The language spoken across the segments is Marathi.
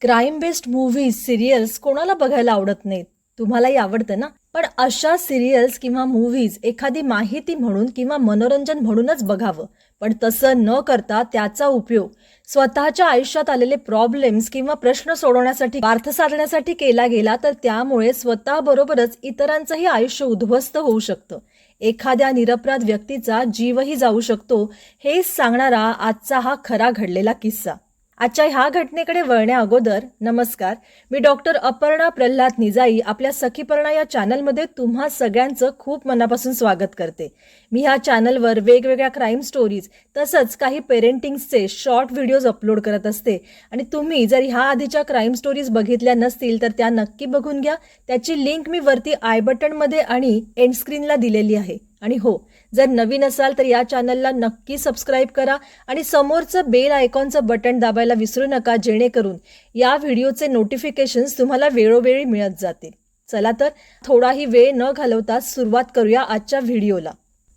क्राईम बेस्ड मूव्हीज सिरियल्स कोणाला बघायला आवडत नाहीत? तुम्हालाही आवडतं ना? पण अशा सिरियल्स किंवा मूव्हीज एखादी माहिती म्हणून किंवा मनोरंजन म्हणूनच बघावं. पण तसं न करता त्याचा उपयोग स्वतःच्या आयुष्यात आलेले प्रॉब्लेम्स किंवा प्रश्न सोडवण्यासाठी अर्थ साधण्यासाठी केला गेला तर त्यामुळे स्वतःबरोबरच इतरांचंही आयुष्य उद्ध्वस्त होऊ शकतं. एखाद्या निरपराध व्यक्तीचा जीवही जाऊ शकतो हेच सांगणारा आजचा हा खरा घडलेला किस्सा. आजच्या ह्या घटनेकडे वळण्या अगोदर नमस्कार. मी डॉक्टर अपर्णा प्रल्हाद निजाई आपल्या सखीपर्णा या चॅनलमध्ये तुम्हा सगळ्यांचं खूप मनापासून स्वागत करते. मी ह्या चॅनलवर वेगवेगळ्या क्राईम स्टोरीज तसंच काही पेरेंटिंग्सचे शॉर्ट व्हिडिओज अपलोड करत असते. आणि तुम्ही जर ह्या आधीच्या क्राईम स्टोरीज बघितल्या नसतील तर त्या नक्की बघून घ्या. त्याची लिंक मी वरती आय बटनमध्ये आणि एंड स्क्रीनला दिलेली आहे. आणि हो जर नवीन असाल तर या चॅनलला नक्की सबस्क्राईब करा आणि समोरचं बेल आयकॉनचं बटन दाबायला विसरू नका जेणेकरून या व्हिडिओचे नोटिफिकेशन्स तुम्हाला वेळोवेळी मिळत जातील. चला तर थोडाही वेळ न घालवता सुरुवात करूया आजच्या व्हिडिओला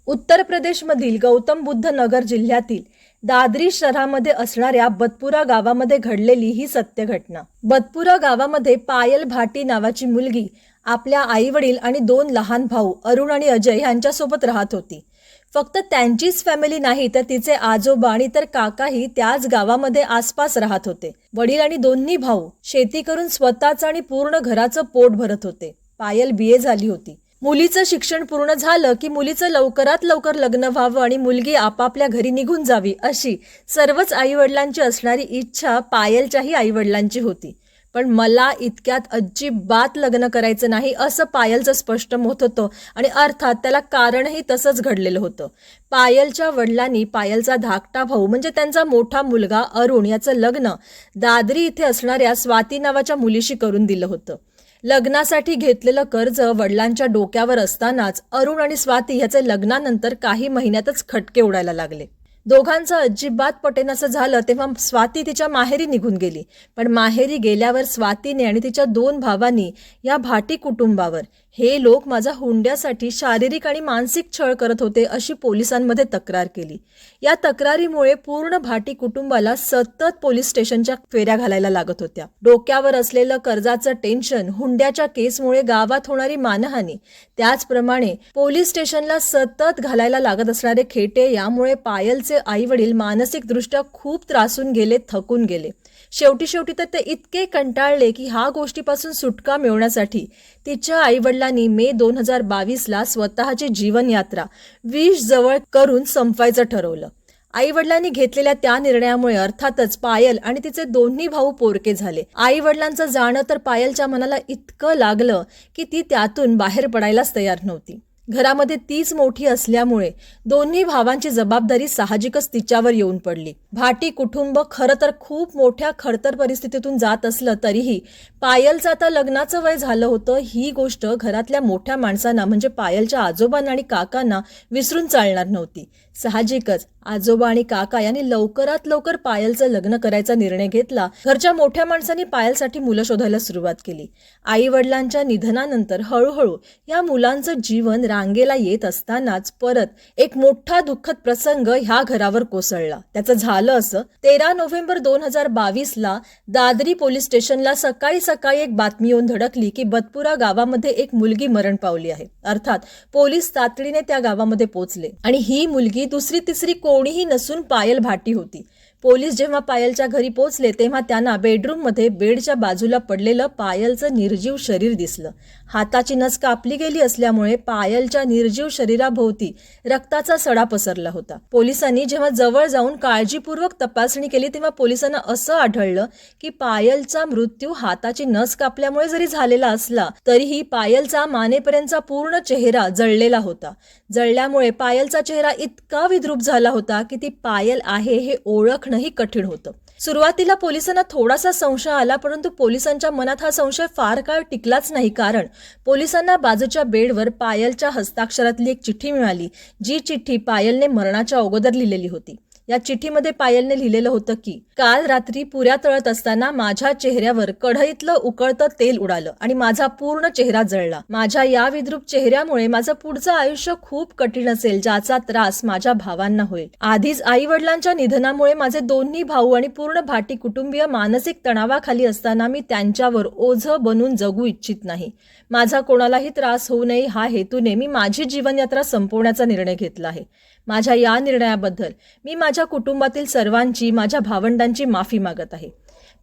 उत्तर प्रदेशमधील गौतम बुद्ध नगर जिल्ह्यातील दादरी शहरामध्ये असणाऱ्या बतपुरा गावामध्ये घडलेली ही सत्य घटना बतपुरा गावामध्ये पायल भाटी नावाची मुलगी आपल्या आईवडील आणि दोन लहान भाऊ अरुण आणि अजय यांच्यासोबत राहत होती. फक्त त्यांचीच फॅमिली नाही तर तिचे आजोबा आणि तर काकाही त्याच गावामध्ये आसपास राहत होते. वडील आणि दोन्ही भाऊ शेती करून स्वतःचं आणि पूर्ण घराचं पोट भरत होते. पायल बी ए झाली होती. मुलीचं शिक्षण पूर्ण झालं की मुलीचं लवकरात लवकर लग्न व्हावं आणि मुलगी आपापल्या घरी निघून जावी अशी सर्वच आईवडिलांची असणारी इच्छा पायलच्याही आईवडिलांची होती. पण मला इतक्यात अजिबात लग्न करायचं नाही असं पायलचं स्पष्ट मत होतं. आणि अर्थात त्याला कारणही तसंच घडलेलं होतं. पायलच्या वडिलांनी पायलचा धाकटा भाऊ म्हणजे त्यांचा मोठा मुलगा अरुण याचं लग्न दादरी इथे असणाऱ्या स्वाती नावाच्या मुलीशी करून दिलं होतं. लग्नासाठी घेतलेलं कर्ज वडिलांच्या डोक्यावर असतानाच अरुण आणि स्वाती ह्याचे लग्नानंतर काही महिन्यातच खटके उडायला लागले. दोघांचं अजिबात पटेन असं झालं तेव्हा स्वाती तिच्या माहेरी निघून गेली. पण माहेरी गेल्यावर स्वातीने आणि तिच्या दोन भावांनी या भाटी कुटुंबावर हे लोक माझा हुंड्यासाठी शारीरिक आणि मानसिक छळ करत होते अशी पोलिसांमध्ये तक्रार केली. या तक्रारीमुळे पूर्ण भाटी कुटुंबाला सतत पोलीस स्टेशनच्या फेऱ्या घालायला लागत होत्या. डोक्यावर असलेलं कर्जाचं टेन्शन हुंड्याच्या केसमुळे गावात होणारी मानहानी त्याचप्रमाणे पोलीस स्टेशनला सतत घालायला लागत असणारे खेटे यामुळे पायलचे आई वडील मानसिकदृष्ट्या खूप त्रासून गेले थकून गेले. शेवटी शेवटी तर ते इतके कंटाळले की ह्या गोष्टीपासून सुटका मिळवण्यासाठी तिच्या आईवडिलांनी मे दोन हजार बावीसला स्वतःची जीवनयात्रा विष जवळ करून संपवायचं ठरवलं. आईवडिलांनी घेतलेल्या त्या निर्णयामुळे अर्थातच पायल आणि तिचे दोन्ही भाऊ पोरके झाले. आईवडिलांचं जाणं तर पायलच्या मनाला इतकं लागलं की ती त्यातून बाहेर पडायलाच तयार नव्हती. घरामध्ये तीच मोठी असल्यामुळे दोन्ही भावांची जबाबदारी साहजिकच तिच्यावर येऊन पडली. भाटी कुटुंब खरं तर खूप मोठ्या खडतर परिस्थितीतून जात असलं तरीही पायलचं आता लग्नाचं वय झालं होतं ही गोष्ट घरातल्या मोठ्या माणसांना म्हणजे पायलच्या आजोबांना आणि काकांना विसरून चालणार नव्हती. साहजिकच आजोबा आणि काका यांनी लवकरात लवकर पायलचं लग्न करायचा निर्णय घेतला. घरच्या मोठ्या माणसांनी पायलसाठी मुलं शोधायला सुरुवात केली. आई वडिलांच्या निधनानंतर हळूहळू या मुलांचं जीवन रांगेला येत असतानाच परत एक मोठा दुःखद प्रसंग ह्या घरावर कोसळला. त्याचं झालं असं तेरा नोव्हेंबर दोन हजार बावीसला दादरी पोलीस स्टेशनला सकाळी सकाळी एक बातमी येऊन धडकली की बतपुरा गावामध्ये एक मुलगी मरण पावली आहे. अर्थात पोलीस तातडीने त्या गावामध्ये पोहोचले आणि ही मुलगी दुसरी तिसरी कोणीही नसून पायल भाटी होती. पोलीस जेव्हा पायलच्या घरी पोहोचले तेव्हा त्यांना बेडरूममध्ये बेडच्या बाजूला पडलेलं पायलचं निर्जीव शरीर दिसलं. हाताची नस कापली गेली असल्यामुळे पायलच्या निर्जीव शरीराभोवती रक्ताचा सडा पसरला होता. पोलिसांनी जेव्हा जवळ जाऊन काळजीपूर्वक तपासणी केली तेव्हा पोलिसांना असं आढळलं की पायलचा मृत्यू हाताची नस कापल्यामुळे जरी झालेला असला तरीही पायलचा मानेपर्यंतचा पूर्ण चेहरा जळलेला होता. जळल्यामुळे पायलचा चेहरा इतका विद्रूप झाला होता की ती पायल आहे हे ओळखणंही कठीण होतं. सुरुवातीला पोलिसांना थोडासा संशय आला परंतु पोलिसांच्या मनात हा संशय फार काळ टिकलाच नाही. कारण पोलिसांना बाजूच्या बेडवर पायलच्या हस्ताक्षरातली एक चिठ्ठी मिळाली जी चिठ्ठी पायलने मरणाच्या अगोदर लिहिलेली होती. या चिठ्ठीमध्ये पायलने लिहिलेलं होतं की काल रात्री पुऱ्या तळत असताना माझ्या चेहऱ्यावर कढईतलं उकळतं तेल उडालं आणि माझा पूर्ण चेहरा जळला. माझ्या या विद्रूप चेहऱ्यामुळे माझं पुढचं आयुष्य खूप कठीण असेल ज्याचा त्रास माझ्या भावांना होईल. आधीच आई वडिलांच्या निधनामुळे माझे दोन्ही भाऊ आणि पूर्ण भाटी कुटुंबीय मानसिक तणावाखाली असताना मी त्यांच्यावर ओझं बनून जगू इच्छित नाही. माझा कोणालाही त्रास होऊ नये हा हेतूने मी माझी जीवनयात्रा संपवण्याचा निर्णय घेतला आहे. माझ्या या निर्णयाबद्दल. मी माझ्या कुटुंबातील सर्वांची माझ्या भावंडांची माफी मागत आहे.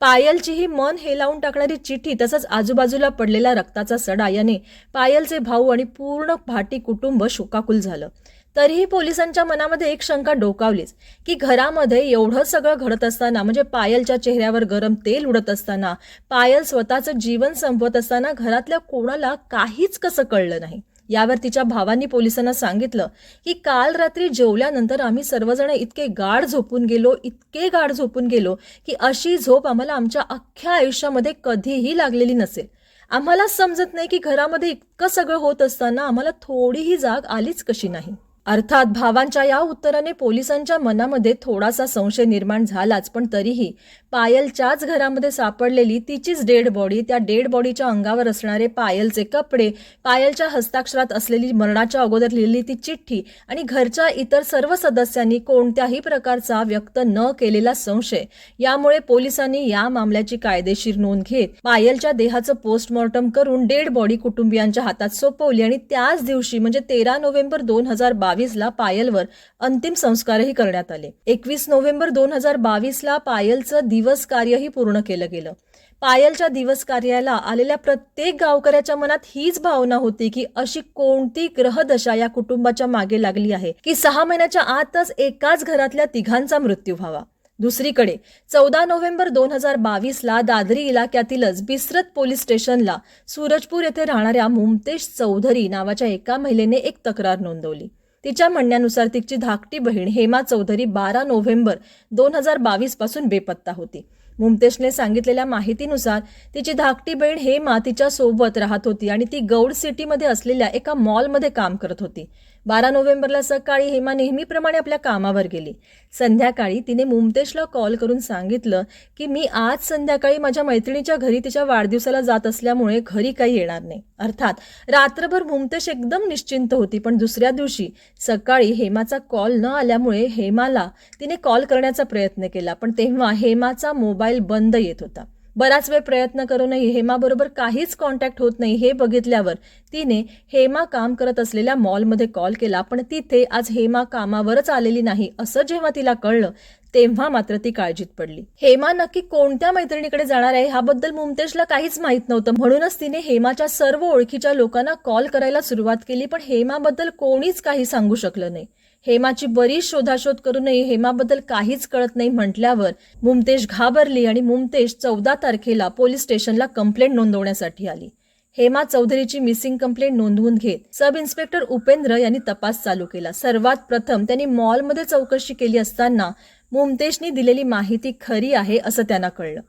पायलची ही मन हेलावून टाकणारी चिठ्ठी तसंच आजूबाजूला पडलेला रक्ताचा सडा याने पायलचे भाऊ आणि पूर्ण भाटी कुटुंब शोकाकुल झालं. तरीही पोलिसांच्या मनामध्ये एक शंका डोकावलीच की घरामध्ये एवढं सगळं घडत असताना म्हणजे पायलच्या चेहऱ्यावर गरम तेल उडत असताना पायल स्वतःचं जीवन संपवत असताना घरातल्या कोणाला काहीच कसं कळलं नाही. यावर तिच्या भावांनी पोलिसांना सांगितलं की काल रात्री जेवल्यानंतर आम्ही सर्वजण इतके गाढ झोपून गेलो इतके गाढ झोपून गेलो की अशी झोप आम्हाला आमच्या अख्ख्या आयुष्यामध्ये कधीही लागलेली नसेल. आम्हाला समजत नाही की घरामध्ये इतकं सगळं होत असताना आम्हाला थोडीही जाग आलीच कशी नाही. अर्थात भावांच्या या उत्तराने पोलिसांच्या मनामध्ये थोडासा संशय निर्माण झालाच पण तरीही पायलच्याच घरामध्ये सापडलेली तिचीच डेड बॉडी त्या डेड बॉडीच्या अंगावर असणारे पायलचे कपडे पायलच्या हस्ताक्षरात असलेली मरणाच्या अगोदर लिहिलेली ती चिठ्ठी आणि घरच्या इतर सर्व सदस्यांनी कोणत्याही प्रकारचा व्यक्त न केलेला संशय. यामुळे पोलिसांनी या मामल्याची कायदेशीर नोंद घेत पायलच्या देहाचं पोस्टमॉर्टम करून डेड बॉडी कुटुंबियांच्या हातात सोपवली आणि त्याच दिवशी म्हणजे तेरा नोव्हेंबर दोन हजार बावीसला पायलवर अंतिम संस्कारही करण्यात आले. एकवीस नोव्हेंबर दोन हजार बावीसला पायलचं दिवस कार्यही पूर्ण केलं गेलं. पायलच्या दिवस कार्याला आलेल्या प्रत्येक गावकऱ्याच्या मनात हीच भावना होती की अशी कोणती ग्रहदशा या कुटुंबाच्या मागे लागली आहे की सहा महिन्याच्या आतच एकाच घरातल्या तिघांचा मृत्यू व्हावा. दुसरीकडे चौदा नोव्हेंबर दोन हजार बावीसला दादरी इलाक्यातीलच बिसरत पोलीस स्टेशनला सूरजपूर येथे राहणाऱ्या मुमतेश चौधरी नावाच्या एका महिलेने एक तक्रार नोंदवली. तिच्या म्हणण्यानुसार तिची धाकटी बहीण हेमा चौधरी बारा नोव्हेंबर दोन हजार बावीसपासून बेपत्ता होती. मुमतेशने सांगितलेल्या माहितीनुसार तिची धाकटी बहीण हेमा तिच्या सोबत राहत होती आणि ती गौड सिटीमध्ये असलेल्या एका मॉलमध्ये काम करत होती. बारा नोव्हेंबरला सकाळी हेमा नेहमीप्रमाणे आपल्या कामावर गेली. संध्याकाळी तिने मुमतेशला कॉल करून सांगितलं की मी आज संध्याकाळी माझ्या मैत्रिणीच्या घरी तिच्या वाढदिवसाला जात असल्यामुळे घरी काही येणार नाही. अर्थात रात्रभर मुमतेश एकदम निश्चिंत होती पण दुसऱ्या दिवशी सकाळी हेमाचा कॉल न आल्यामुळे हेमाला तिने कॉल करण्याचा प्रयत्न केला पण तेव्हा हेमाचा मोबाईल बंद येत होता. बराच वेळ प्रयत्न करूनही हेमाबरोबर काहीच कॉन्टॅक्ट होत नाही. हे बघितल्यावर तिने हेमा काम करत असलेल्या मॉलमध्ये कॉल केला पण तिथे आज हेमा कामावरच आलेली नाही असं जेव्हा तिला कळलं तेव्हा मात्र ती काळजीत पडली. हेमा नक्की कोणत्या मैत्रिणीकडे जाणार आहे ह्याबद्दल मुमतेशला काहीच माहीत नव्हतं. म्हणूनच तिने हेमाच्या सर्व ओळखीच्या लोकांना कॉल करायला सुरुवात केली पण हेमाबद्दल कोणीच काही सांगू शकलं नाही. हेमाची बरीच शोधाशोध करूनही हेमाबद्दल काहीच कळत नाही म्हटल्यावर मुमतेश घाबरली आणि मुमतेश चौदा तारखेला पोलीस स्टेशनला कंप्लेंट नोंदवण्यासाठी आली. हेमा चौधरीची मिसिंग कंप्लेंट नोंदवून घेत सब इन्स्पेक्टर उपेंद्र यांनी तपास चालू केला. सर्वात प्रथम त्यांनी मॉलमध्ये चौकशी केली असताना मुमतेशनी दिलेली माहिती खरी आहे असं त्यांना कळलं.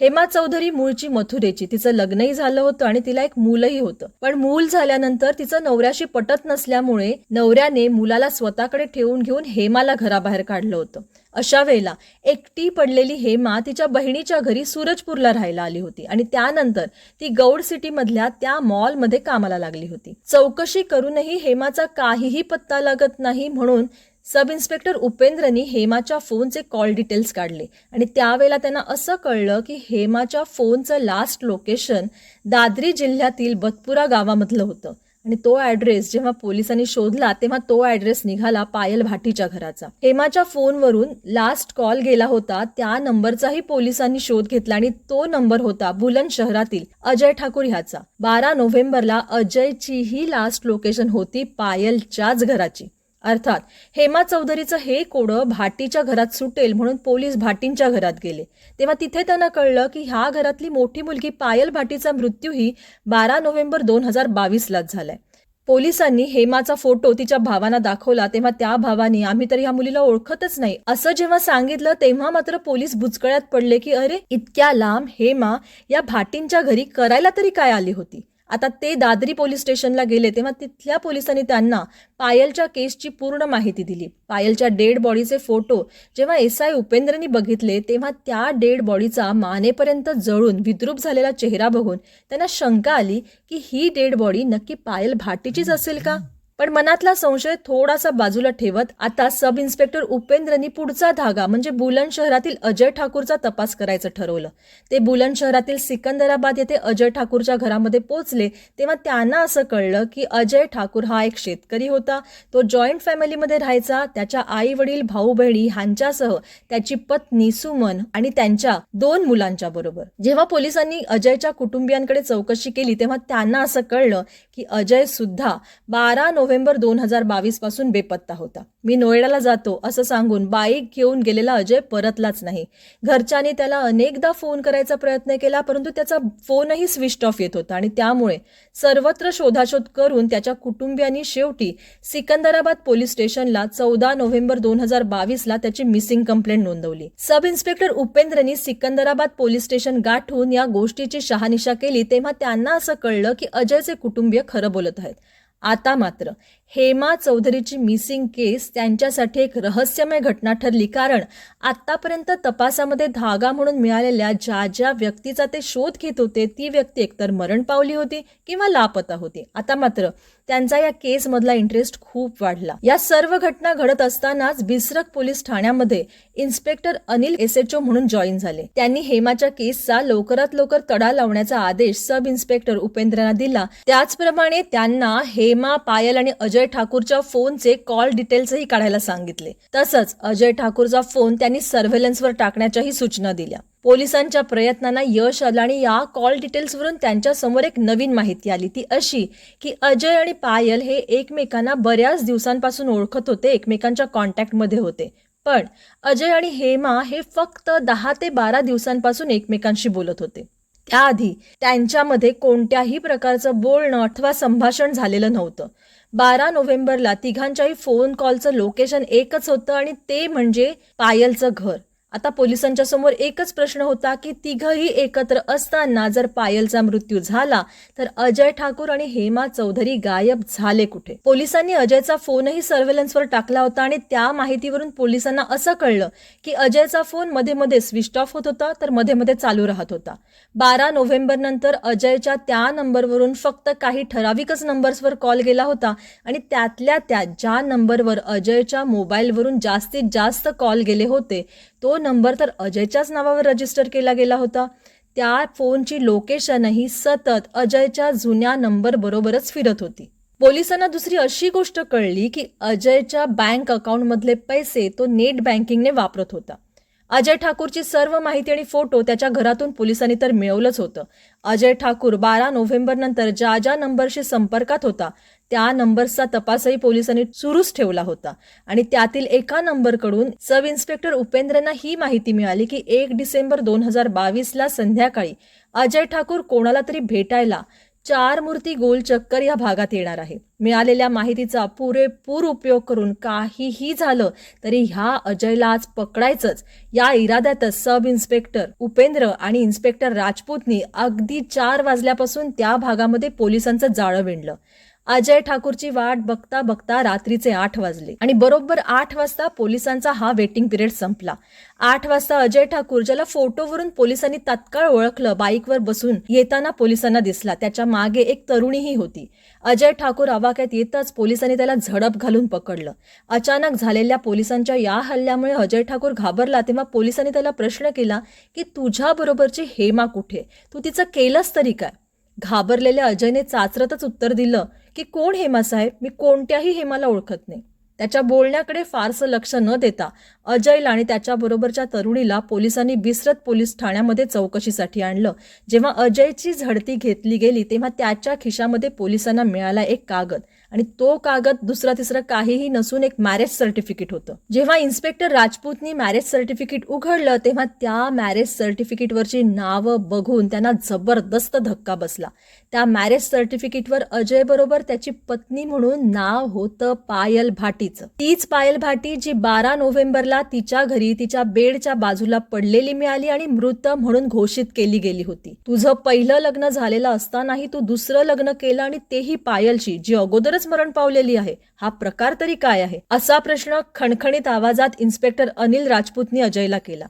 हेमा चौधरी मूळची मथुरेची. तिचं लग्नही झालं होतं आणि तिला एक मूलही होतं. पण मूल झाल्यानंतर तिचं नवऱ्याशी पटत नसल्यामुळे नवऱ्याने मुलाला स्वतःकडे ठेवून घेऊन हेमाला घराबाहेर काढलं होतं. अशा वेळेला एकटी पडलेली हेमा तिच्या बहिणीच्या घरी सूरजपूरला राहायला आली होती आणि त्यानंतर ती गौड सिटीमधल्या त्या मॉलमध्ये कामाला लागली होती. चौकशी करूनही हेमाचा काहीही पत्ता लागत नाही म्हणून सब इन्स्पेक्टर उपेंद्रनी हेमाच्या फोनचे कॉल डिटेल्स काढले. आणि त्यावेळेला त्यांना असं कळलं की हेमाच्या फोनचं लास्ट लोकेशन दादरी जिल्ह्यातील बतपुरा गावामधलं होतं. आणि तो ॲड्रेस जेव्हा पोलिसांनी शोधला तेव्हा तो ॲड्रेस निघाला पायल भाटीच्या घराचा. हेमाच्या फोनवरून लास्ट कॉल गेला होता त्या नंबरचाही पोलिसांनी शोध घेतला आणि तो नंबर होता बुलंद शहरातील अजय ठाकूर ह्याचा. बारा नोव्हेंबरला अजयची ही लास्ट लोकेशन होती पायलच्याच घराची. अर्थात हेमा चौधरीचं हे कोडं भाटीच्या घरात सुटेल म्हणून पोलीस भाटींच्या घरात गेले. तेव्हा तिथे त्यांना कळलं की ह्या घरातली मोठी मुलगी पायल भाटीचा मृत्यूही बारा नोव्हेंबर दोन हजार बावीसलाच झालाय. पोलिसांनी हेमाचा फोटो तिच्या भावांना दाखवला तेव्हा त्या भावानी आम्ही तर ह्या मुलीला ओळखतच नाही. असं जेव्हा सांगितलं तेव्हा मात्र पोलीस बुचकळ्यात पडले की अरे इतक्या लांब हेमा या भाटींच्या घरी करायला तरी काय आली होती? आता ते दादरी पोलीस स्टेशनला गेले तेव्हा तिथल्या पोलिसांनी त्यांना पायलच्या केसची पूर्ण माहिती दिली. पायलच्या डेड बॉडीचे फोटो जेव्हा एस आय उपेंद्रनी बघितले तेव्हा त्या डेड बॉडीचा मानेपर्यंत जळून विद्रूप झालेला चेहरा बघून त्यांना शंका आली की ही डेड बॉडी नक्की पायल भाटीचीच असेल का? पण मनातला संशय थोडासा बाजूला ठेवत आता सब इन्स्पेक्टर उपेंद्रनी पुढचा धागा म्हणजे बुलंद शहरातील अजय ठाकूरचा तपास करायचं ठरवलं. ते बुलंद शहरातील सिकंदराबाद येथे अजय ठाकूरच्या घरामध्ये पोहोचले तेव्हा त्यांना असं कळलं की अजय ठाकूर हा एक शेतकरी होता. तो जॉईंट फॅमिलीमध्ये राहायचा त्याच्या आई वडील भाऊ बहिणी ह्यांच्यासह त्याची पत्नी सुमन आणि त्यांच्या दोन मुलांच्या बरोबर. जेव्हा पोलिसांनी अजयच्या कुटुंबियांकडे चौकशी केली तेव्हा त्यांना असं कळलं की अजय सुद्धा बारा नोव्हेंबर दोन हजार बावीसपासून बेपत्ता होता. मी नोएडाला जातो असं सांगून बाईक घेऊन गेलेला अजय परतलाच नाही. घरच्यांनी त्याला अनेकदा फोन करायचा प्रयत्न केला परंतु त्याचा फोनही स्विच ऑफ येत होता आणि त्यामुळे सर्वत्र शोधाशोध करून त्याच्या कुटुंबियांनी शेवटी सिकंदराबाद पोलीस स्टेशनला चौदा नोव्हेंबर दोन हजार बावीसला त्याची मिसिंग कंप्लेंट नोंदवली. सब इन्स्पेक्टर उपेंद्रनी सिकंदराबाद पोलीस स्टेशन गाठून या गोष्टीची शहानिशा केली तेव्हा त्यांना असं कळलं की अजयचे कुटुंबीय खरं बोलत आहेत. आता मात्र हेमा चौधरीची मिसिंग केस त्यांच्यासाठी एक रहस्यमय घटना ठरली. कारण आत्तापर्यंत तपासामध्ये धागा म्हणून मिळालेल्या ज्या ज्या व्यक्तीचा ते शोध घेत होते ती व्यक्ती एकतर मरण पावली होती किंवा लापता होती. आता मात्र त्यांचा या केसमधला इंटरेस्ट खूप वाढला. या सर्व घटना घडत असतानाच बिसरक पोलीस ठाण्यामध्ये इन्स्पेक्टर अनिल एसएचओ म्हणून जॉईन झाले. त्यांनी हेमाच्या केसचा लवकरात लवकर तडा लावण्याचा आदेश सब इन्स्पेक्टर उपेंद्रना दिला. त्याचप्रमाणे त्यांना हेमा पायल आणि अजय अजय ठाकूरच्या फोनचे कॉल डिटेल्सही काढायला सांगितले. तसंच अजय ठाकूरचा फोन त्यांनी सर्व्हेलन्सवर टाकण्याच्याही सूचना दिल्या. पोलिसांच्या प्रयत्नांना यश आलं आणि या कॉल डिटेल्सवरून त्यांच्यासमोर एक नवीन माहिती आली. ती अशी की अजय आणि पायल हे एकमेकांना बऱ्याच दिवसांपासून ओळखत होते एकमेकांच्या कॉन्टॅक्टमध्ये होते. पण अजय आणि हेमा हे फक्त दहा ते बारा दिवसांपासून एकमेकांशी बोलत होते. त्याआधी त्यांच्यामध्ये कोणत्याही प्रकारचं बोलणं अथवा संभाषण झालेलं नव्हतं. बारा नोव्हेंबरला तिघांच्याही फोन कॉलचं लोकेशन एकच होतं आणि ते म्हणजे पायलचं घर. आता पोलिसांच्या समोर एकच प्रश्न होता की तिघही एकत्र असताना जर पायलचा मृत्यू झाला तर अजय ठाकूर आणि हेमा चौधरी गायब झाले कुठे? पोलिसांनी अजयचा फोनही सर्व्हेलन्सवर टाकला होता आणि त्या माहितीवरून पोलिसांना असं कळलं की अजयचा फोनमध्ये मध्ये स्विच ऑफ होत होता तर मध्ये मध्ये चालू राहत होता. बारा नोव्हेंबर नंतर अजयच्या त्या नंबरवरून फक्त काही ठराविकच नंबर्सवर कॉल गेला होता आणि त्यातल्या त्या ज्या नंबरवर अजयच्या मोबाईलवरून जास्तीत जास्त कॉल गेले होते तो नंबर तर अजयच्याच नावावर रजिस्टर केला गेला होता. त्या फोनची लोकेशनही सतत अजयच्या जुन्या नंबर बरोबरच फिरत होती. पोलिसांना दुसरी अशी गोष्ट कळली की अजयच्या बँक अकाउंटमधले पैसे तो नेट बँकिंगने वापरत होता. अजय ठाकूरची सर्व माहिती आणि फोटो त्याच्या घरातून पोलिसांनी तर मिळवलंच होतं. अजय ठाकूर बारा नोव्हेंबर नंतर ज्या ज्या नंबरशी संपर्कात होता त्या नंबरचा तपासही पोलिसांनी सुरूच ठेवला होता. आणि त्यातील एका नंबरकडून सब इन्स्पेक्टर उपेंद्रना ही माहिती मिळाली की एक डिसेंबर दोन हजार बावीसला संध्याकाळी अजय ठाकूर कोणाला तरी भेटायला चार मूर्ती गोल चक्कर या भागात येणार आहे. मिळालेल्या माहितीचा पुरेपूर उपयोग करून काहीही झालं तरी ह्या अजयला आज पकडायचंच. या इराद्यातच सब इन्स्पेक्टर उपेंद्र आणि इन्स्पेक्टर राजपूतनी अगदी चार वाजल्यापासून त्या भागामध्ये पोलिसांचं जाळं विणलं. अजय ठाकूरची वाट बघता बघता रात्रीचे आठ वाजले आणि बरोबर आठ वाजता पोलिसांचा हा वेटिंग पिरियड संपला. आठ वाजता अजय ठाकूर ज्याला फोटोवरून पोलिसांनी तात्काळ ओळखलं बाईकवर बसून येताना पोलिसांना दिसला. त्याच्यामागे एक तरुणीही होती. अजय ठाकूर आवाक्यात येताच पोलिसांनी त्याला झडप घालून पकडलं. अचानक झालेल्या पोलिसांच्या या हल्ल्यामुळे अजय ठाकूर घाबरला तेव्हा पोलिसांनी त्याला प्रश्न केला की तुझ्या बरोबरची हेमा कुठे? तू तिचं केलंस तरी काय? घाबरलेल्या अजयने चाचरतच उत्तर दिलं की कोण हेमा साहेब? मी कोणत्याही हेमाला ओळखत नाही. त्याच्या बोलण्याकडे फारसं लक्ष न देता अजयला आणि त्याच्याबरोबरच्या तरुणीला पोलिसांनी बिसरत पोलीस ठाण्यामध्ये चौकशीसाठी आणलं. जेव्हा अजयची झडती घेतली गेली तेव्हा त्याच्या खिशामध्ये पोलिसांना मिळाला एक कागद. आणि तो कागद दुसरा तिसरं काहीही नसून एक मॅरेज सर्टिफिकेट होतं. जेव्हा इन्स्पेक्टर राजपूतनी मॅरेज सर्टिफिकेट उघडलं तेव्हा त्या मॅरेज सर्टिफिकेटवरची नावं बघून त्यांना जबरदस्त धक्का बसला. त्या मॅरेज सर्टिफिकेटवर अजय बरोबर त्याची पत्नी म्हणून नाव होतं पायल भाटीचं. तीच पायल भाटी जी बारा नोव्हेंबरला तिच्या घरी तिच्या बेडच्या बाजूला पडलेली मिळाली आणि मृत म्हणून घोषित केली गेली होती. तुझं पहिलं लग्न झालेलं असतानाही तू दुसरं लग्न केलं आणि तेही पायलची जी अगोदरच मरण पावलेली आहे हा प्रकार तरी काय आहे? असा प्रश्न खणखणीत आवाजात इन्स्पेक्टर अनिल राजपूतनी अजयला केला.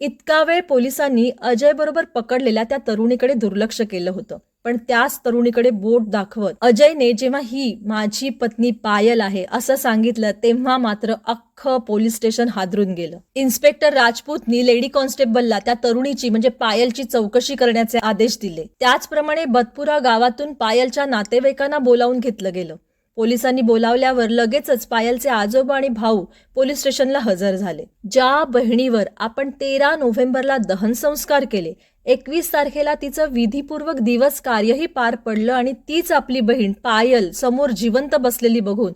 इतका वेळ पोलिसांनी अजय बरोबर पकडलेल्या त्या तरुणीकडे दुर्लक्ष केलं होतं. पण त्याच तरुणीकडे बोट दाखवत अजयने जेव्हा ही माझी पत्नी पायल आहे असं सांगितलं तेव्हा मात्र अख्खं पोलीस स्टेशन हादरून गेलं. इन्स्पेक्टर राजपूतनी लेडी कॉन्स्टेबलला त्या तरुणीची म्हणजे पायलची चौकशी करण्याचे आदेश दिले. त्याचप्रमाणे बतपुरा गावातून पायलच्या नातेवाईकांना बोलावून घेतलं गेलं. पोलिसांनी बोलावल्यावर लगेचच पायलचे आजोबा आणि भाऊ पोलीस स्टेशनला हजर झाले. ज्या बहिणीवर आपण तेरा नोव्हेंबरला दहन संस्कार केले एकवीस तारखेला तिचं विधीपूर्वक दिवस कार्यही पार पडलं आणि तीच आपली बहीण पायल समोर जिवंत बसलेली बघून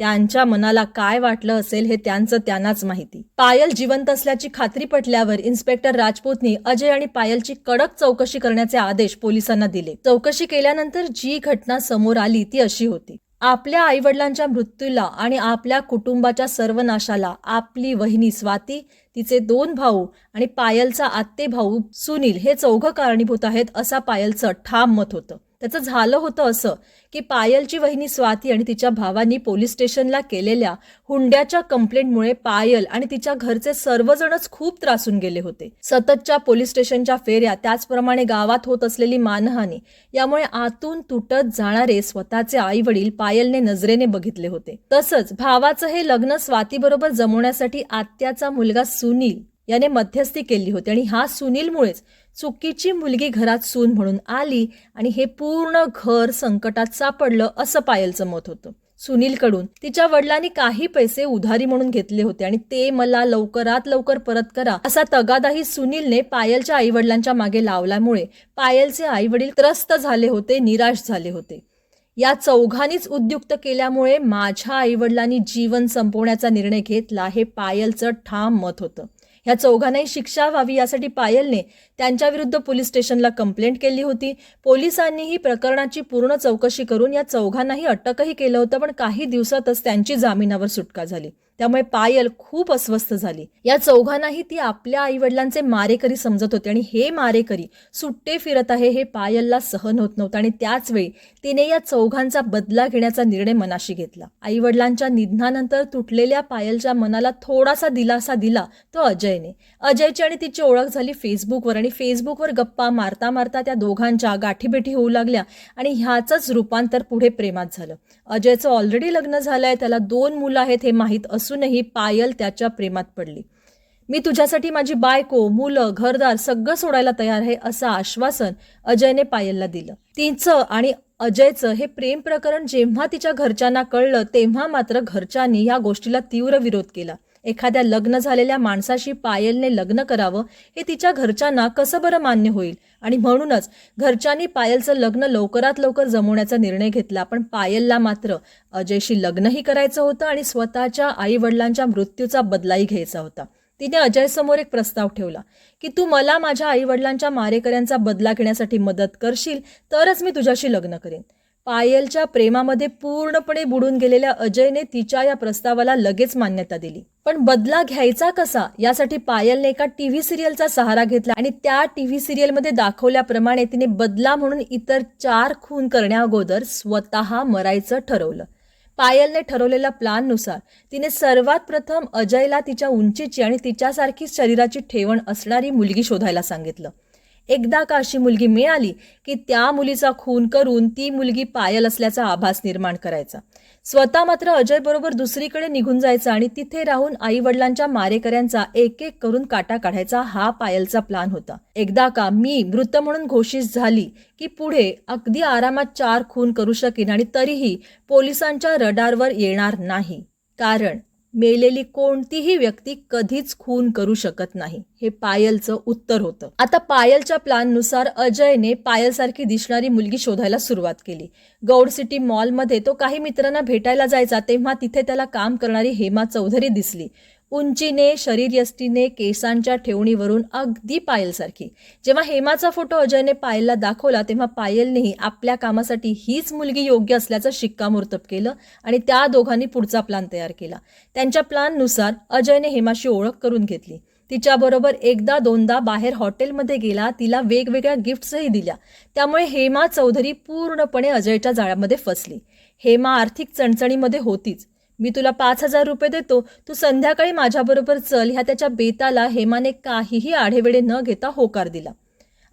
त्यांच्या मनाला काय वाटलं असेल हे त्यांचं त्यांनाच माहिती. पायल जिवंत असल्याची खात्री पटल्यावर इन्स्पेक्टर राजपूतनी अजय आणि पायलची कडक चौकशी करण्याचे आदेश पोलिसांना दिले. चौकशी केल्यानंतर जी घटना समोर आली ती अशी होती. आपल्या आईवडिलांच्या मृत्यूला आणि आपल्या कुटुंबाच्या सर्वनाशाला आपली वहिनी स्वाती तिचे दोन भाऊ आणि पायलचा आत्ते भाऊ सुनील हे चौघं कारणीभूत आहेत असा पायलचं ठाम मत होतं. त्याचं झालं होतं असं की पायलची वहिनी स्वाती आणि तिच्या भावांनी पोलीस स्टेशनला केलेल्या हुंड्याच्या कंप्लेंटमुळे पायल आणि तिच्या घरचे सर्वजणच खूप त्रासून गेले होते. सततच्या पोलीस स्टेशनच्या फेऱ्या त्याचप्रमाणे गावात होत असलेली मानहानी यामुळे आतून तुटत जाणारे स्वतःचे आई वडील पायलने नजरेने बघितले होते. तसंच भावाचं हे लग्न स्वातीबरोबर जमवण्यासाठी आत्याचा मुलगा सुनील याने मध्यस्थी केली होती आणि हा सुनीलमुळेच चुकीची मुलगी घरात सून म्हणून आली आणि हे पूर्ण घर संकटात सापडलं असं पायलचं मत होतं. सुनीलकडून तिच्या वडिलांनी काही पैसे उधारी म्हणून घेतले होते आणि ते मला लवकरात लवकर परत करा असा तगादाही सुनीलने पायलच्या आई वडिलांच्या मागे लावल्यामुळे पायलचे आई वडील त्रस्त झाले होते निराश झाले होते. या चौघांनीच उद्युक्त केल्यामुळे माझ्या आईवडिलांनी जीवन संपवण्याचा निर्णय घेतला हे पायलचं ठाम मत होतं. ह्या चौघांनाही शिक्षा व्हावी यासाठी पायलने त्यांच्याविरुद्ध पोलीस स्टेशनला कंप्लेंट केली होती. पोलिसांनीही प्रकरणाची पूर्ण चौकशी करून या चौघांनाही अटकही केलं होतं पण काही दिवसातच त्यांची जामिनावर सुटका झाली. त्यामुळे पायल खूप अस्वस्थ झाली. या चौघांनाही ती आपल्या आईवडिलांचे मारेकरी समजत होते आणि हे मारेकरी सुट्टे फिरत आहे हे पायलला सहन होत नव्हतं आणि त्याच वेळी तिने या चौघांचा बदला घेण्याचा निर्णय मनाशी घेतला. आईवडिलांच्या निधनानंतर तुटलेल्या पायलच्या मनाला थोडासा दिलासा दिला तो अजयने. अजयची आणि तिची ओळख झाली फेसबुकवर आणि फेसबुकवर गप्पा मारता मारता त्या दोघांच्या गाठीबेठी होऊ लागल्या आणि ह्याचंच रूपांतर पुढे प्रेमात झालं. अजयचं ऑलरेडी लग्न झालंय त्याला दोन मुलं आहेत हे माहीत असूनही पायल त्याच्या प्रेमात पडली. मी तुझ्यासाठी माझी बायको मुलं घरदार सगळं सोडायला तयार आहे असं आश्वासन अजयने पायलला दिलं. तिचं आणि अजयचं हे प्रेम प्रकरण जेव्हा तिच्या घरच्यांना कळलं तेव्हा मात्र घरच्यांनी या गोष्टीला तीव्र विरोध केला. एखाद्या लग्न झालेल्या माणसाशी पायलने लग्न करावं हे तिच्या घरच्यांना कसं बरं मान्य होईल? आणि म्हणूनच घरच्यांनी पायलचं लग्न लवकरात लवकर जमवण्याचा निर्णय घेतला. पण पायलला मात्र अजयशी लग्नही करायचं होतं आणि स्वतःच्या आई वडिलांच्या मृत्यूचा बदलाही घ्यायचा होता. तिने अजयसमोर एक प्रस्ताव ठेवला की तू मला माझ्या आईवडिलांच्या मारेकऱ्यांचा बदला घेण्यासाठी मदत करशील तरच मी तुझ्याशी लग्न करेन. पायलच्या प्रेमामध्ये पूर्णपणे बुडून गेलेल्या अजयने तिच्या या प्रस्तावाला लगेच मान्यता दिली. पण बदला घ्यायचा कसा? यासाठी पायलने एका टीव्ही सिरियलचा सहारा घेतला आणि त्या टीव्ही सिरियलमध्ये दाखवल्याप्रमाणे तिने बदला म्हणून इतर चार खून करण्याअगोदर स्वतः मरायचं ठरवलं. पायलने ठरवलेल्या प्लाननुसार तिने सर्वात प्रथम अजयला तिच्या उंचीची आणि तिच्यासारखी शरीराची ठेवण असणारी मुलगी शोधायला सांगितलं. एकदा का अशी मुलगी मिळाली की त्या मुलीचा खून करून ती मुलगी पायल असल्याचा आभास निर्माण करायचा. स्वतः मात्र अजय बरोबर दुसरीकडे निघून जायचा आणि तिथे राहून आई वडिलांच्या मारेकऱ्यांचा एक एक करून काटा काढायचा हा पायलचा प्लान होता. एकदा का मी मृत म्हणून घोषित झाली की पुढे अगदी आरामात चार खून करू शकेन आणि तरीही पोलिसांच्या रडारवर येणार नाही. कारण मेलेली कोणतीही व्यक्ती कधीच खून करू शकत नाही. हे पायलचं उत्तर होतं. आता पायलच्या प्लॅननुसार अजयने पायलसारखी दिसणारी मुलगी शोधायला सुरुवात केली. गौड सिटी मॉलमध्ये तो काही मित्रांना भेटायला जायचा तेव्हा तिथे त्याला काम करणारी हेमा चौधरी दिसली. उंचीने शरीरयष्टीने केसांच्या ठेवणीवरून अगदी पायलसारखी. जेव्हा हेमाचा फोटो अजयने पायलला दाखवला तेव्हा पायलनेही आपल्या कामासाठी हीच मुलगी योग्य असल्याचं शिक्कामोर्तब केलं आणि त्या दोघांनी पुढचा प्लान तयार केला. त्यांच्या प्लाननुसार अजयने हेमाशी ओळख करून घेतली. तिच्याबरोबर एकदा दोनदा बाहेर हॉटेलमध्ये गेला तिला वेगवेगळ्या गिफ्ट्सही दिल्या. त्यामुळे हेमा चौधरी पूर्णपणे अजयच्या जाळ्यामध्ये फसली. हेमा आर्थिक चणचणीमध्ये होतीच. मी तुला पाच हजार रुपये देतो तू संध्याकाळी माझ्याबरोबर चल ह्या त्याच्या बेताला हेमाने काहीही आढेवेडे न घेता होकार दिला.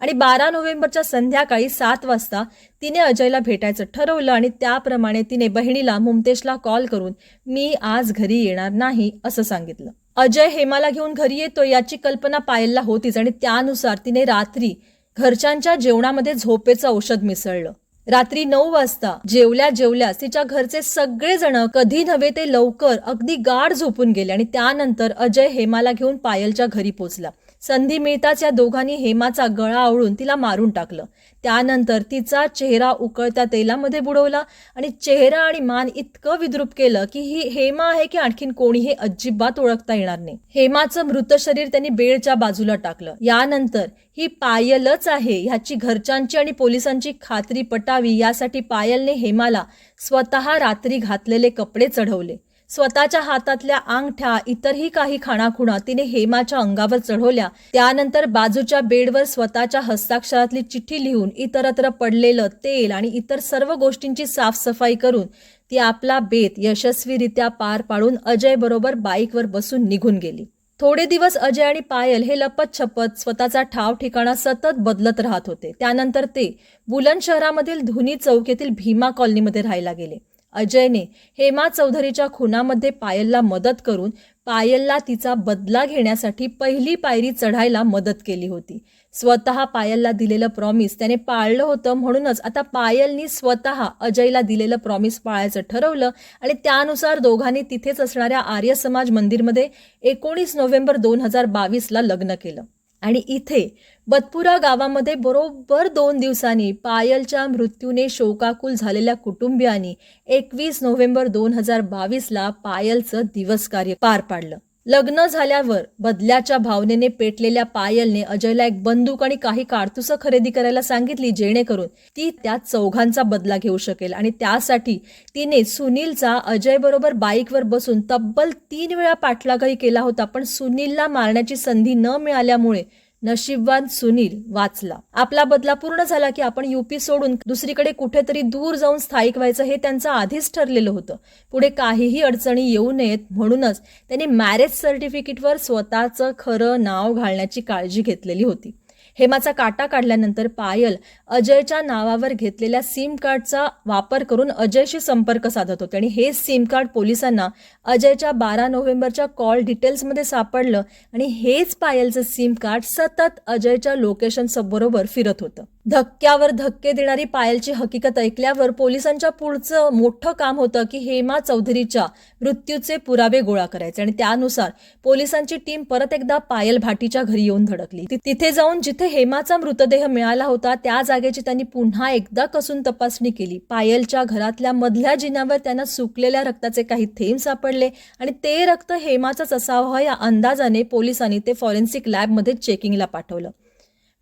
आणि बारा नोव्हेंबरच्या संध्याकाळी सात वाजता तिने अजयला भेटायचं ठरवलं आणि त्याप्रमाणे तिने बहिणीला मुमतेशला कॉल करून मी आज घरी येणार नाही असं सांगितलं. अजय हेमाला घेऊन घरी येतो याची कल्पना पायलला होतीच आणि त्यानुसार तिने रात्री घरच्यांच्या जेवणामध्ये झोपेचं औषध मिसळलं. रात्री नऊ वाजता जेवल्या जेवल्यास तिच्या घरचे सगळेजण कधी नव्हे ते लवकर अगदी गाढ झोपून गेले आणि त्यानंतर अजय हेमाला घेऊन पायलच्या घरी पोचला. संधी मिळताच या दोघांनी हेमाचा गळा आवळून तिला मारून टाकलं. त्यानंतर तिचा चेहरा उकळत्या तेलामध्ये बुडवला आणि चेहरा आणि मान इतकं विद्रूप केलं की ही हेमा आहे की आणखीन कोणी हे अजिबात ओळखता येणार नाही. हेमाचं मृत शरीर त्यांनी बेडच्या बाजूला टाकलं. यानंतर ही पायलच आहे ह्याची घरच्यांची आणि पोलिसांची खात्री पटावी यासाठी पायलने हेमाला स्वतः रात्री घातलेले कपडे चढवले. स्वतःच्या हातातल्या अंगठ्या इतरही काही खाणाखुणा तिने हेमाच्या अंगावर चढवल्या. त्यानंतर बाजूच्या बेडवर स्वतःच्या हस्ताक्षरातली चिठ्ठी लिहून इतरत्र पडलेलं तेल आणि इतर सर्व गोष्टींची साफसफाई करून ती आपला बेत यशस्वीरित्या पार पाडून अजय बरोबर बाईकवर बसून निघून गेली. थोडे दिवस अजय आणि पायल हे लपत छपत स्वतःचा ठाव ठिकाणा सतत बदलत राहत होते. त्यानंतर ते बुलंद शहरामधील धुनी चौक येथील भीमा कॉलनीमध्ये राहायला गेले. अजयने हेमा चौधरीच्या खुनामध्ये पायलला मदत करून पायलला तिचा बदला घेण्यासाठी पहिली पायरी चढायला मदत केली होती. स्वतः पायलला दिलेलं प्रॉमिस त्याने पाळलं होतं म्हणूनच आता पायलनी स्वतः अजयला दिलेलं प्रॉमिस पाळायचं ठरवलं आणि त्यानुसार दोघांनी तिथेच असणाऱ्या आर्य समाज मंदिरमध्ये एकोणीस नोव्हेंबर दोन हजार बावीसला लग्न केलं. आणि इथे बतपुरा गावामध्ये बरोबर दोन दिवसांनी पायलच्या मृत्यूने शोकाकुल झालेल्या कुटुंबियांनी एकवीस नोव्हेंबर दोन हजार बावीसला पायलचं दिवस कार्य पार पाडलं. लग्न झाल्यावर बदल्याच्या भावनेने पेटलेल्या पायलने अजयला एक बंदूक आणि काही कारतुसं खरेदी करायला सांगितली जेणेकरून ती त्या चौघांचा बदला घेऊ शकेल. आणि त्यासाठी तिने सुनीलचा अजय बरोबर बाईकवर बसून तब्बल तीन वेळा पाठलागही केला होता पण सुनीलला मारण्याची संधी न मिळाल्यामुळे नशीबवान सुनील वाचला. आपला बदला पूर्ण झाला की आपण युपी सोडून दुसरीकडे कुठेतरी दूर जाऊन स्थायिक व्हायचं हे त्यांचं आधीच ठरलेलं होतं. पुढे काहीही अडचणी येऊ नयेत म्हणूनच त्यांनी मॅरेज सर्टिफिकेटवर स्वतःचं खरं नाव घालण्याची काळजी घेतलेली होती. हेमाचा काटा काढल्यानंतर पायल अजयच्या नावावर घेतलेल्या सिम कार्डचा वापर करून अजयशी संपर्क साधत होते. आणि हे सिम कार्ड पोलिसांना अजयच्या बारा नोव्हेंबरच्या कॉल डिटेल्समध्ये सापडलं आणि हेच पायलचं सिम कार्ड सतत अजयच्या लोकेशन बरोबर फिरत होतं. धक्क्यावर धक्के देणारी पायलची हकीकत ऐकल्यावर पोलिसांच्या पुढचं मोठं काम होतं की हेमा चौधरीच्या मृत्यूचे पुरावे गोळा करायचे. आणि त्यानुसार पोलिसांची टीम परत एकदा पायल भाटीच्या घरी येऊन धडकली. तिथे जाऊन जिथे हेमाचा मृतदेह मिळाला होता त्या जागेची त्यांनी पुन्हा एकदा कसून तपासणी केली. पायलच्या घरातल्या मधल्या जिन्यावर त्यांना सुकलेल्या रक्ताचे काही थेंब सापडले आणि ते रक्त हेमाचंच असावं या अंदाजाने पोलिसांनी ते फॉरेन्सिक लॅबमध्ये चेकिंगला पाठवलं.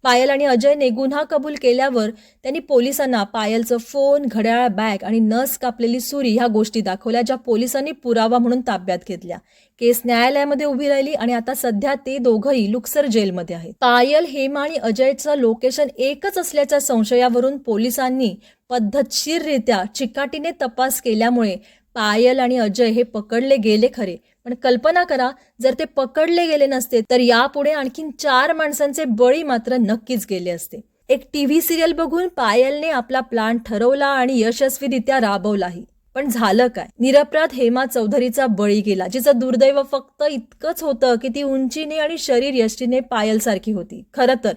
पायल आणि अजयने गुन्हा कबूल केल्यावर त्यांनी पोलिसांना पायलचं फोन घड्याळ बॅग आणि नस कापलेली सुरी ह्या गोष्टी दाखवल्या ज्या पोलिसांनी पुरावा म्हणून ताब्यात घेतल्या. केस न्यायालयामध्ये उभी राहिली आणि आता सध्या ते दोघंही लुक्सर जेलमध्ये आहेत. पायल हेमा आणि अजयचं लोकेशन एकच असल्याच्या संशयावरून पोलिसांनी पद्धतशीररित्या चिकाटीने तपास केल्यामुळे पायल आणि अजय हे पकडले गेले खरे. पण कल्पना करा जर ते पकडले गेले नसते तर यापुढे आणखीन चार माणसांचे बळी मात्र नक्कीच गेले असते. एक टीव्ही सिरियल बघून पायलने आपला प्लान ठरवला आणि यशस्वीरित्या राबवलाही. पण झालं काय? निरपराध हेमा चौधरीचा बळी गेला जिचं दुर्दैव फक्त इतकंच होतं की ती उंचीने आणि शरीर यष्टीने पायलसारखी होती. खरं तर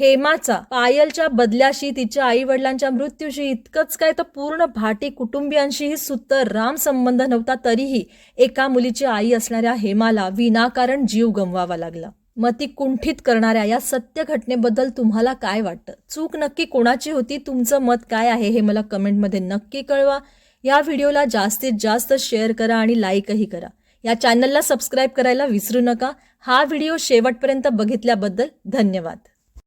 हेमाचा पायलच्या बदल्याशी तिच्या आई वडिलांच्या मृत्यूशी इतकंच काय तर पूर्ण भाटी कुटुंबियांशीही सुत्तर राम संबंध नव्हता तरीही एका मुलीची आई असणाऱ्या हेमाला विनाकारण जीव गमवावा लागला. मती कुंठित करणाऱ्या या सत्य घटनेबद्दल तुम्हाला काय वाटतं? चूक नक्की कोणाची होती? तुमचं मत काय आहे हे मला कमेंटमध्ये नक्की कळवा. या व्हिडिओला जास्तीत जास्त शेअर करा आणि लाईकही करा. या चॅनलला सबस्क्राईब करायला विसरू नका. हा व्हिडिओ शेवटपर्यंत बघितल्याबद्दल धन्यवाद.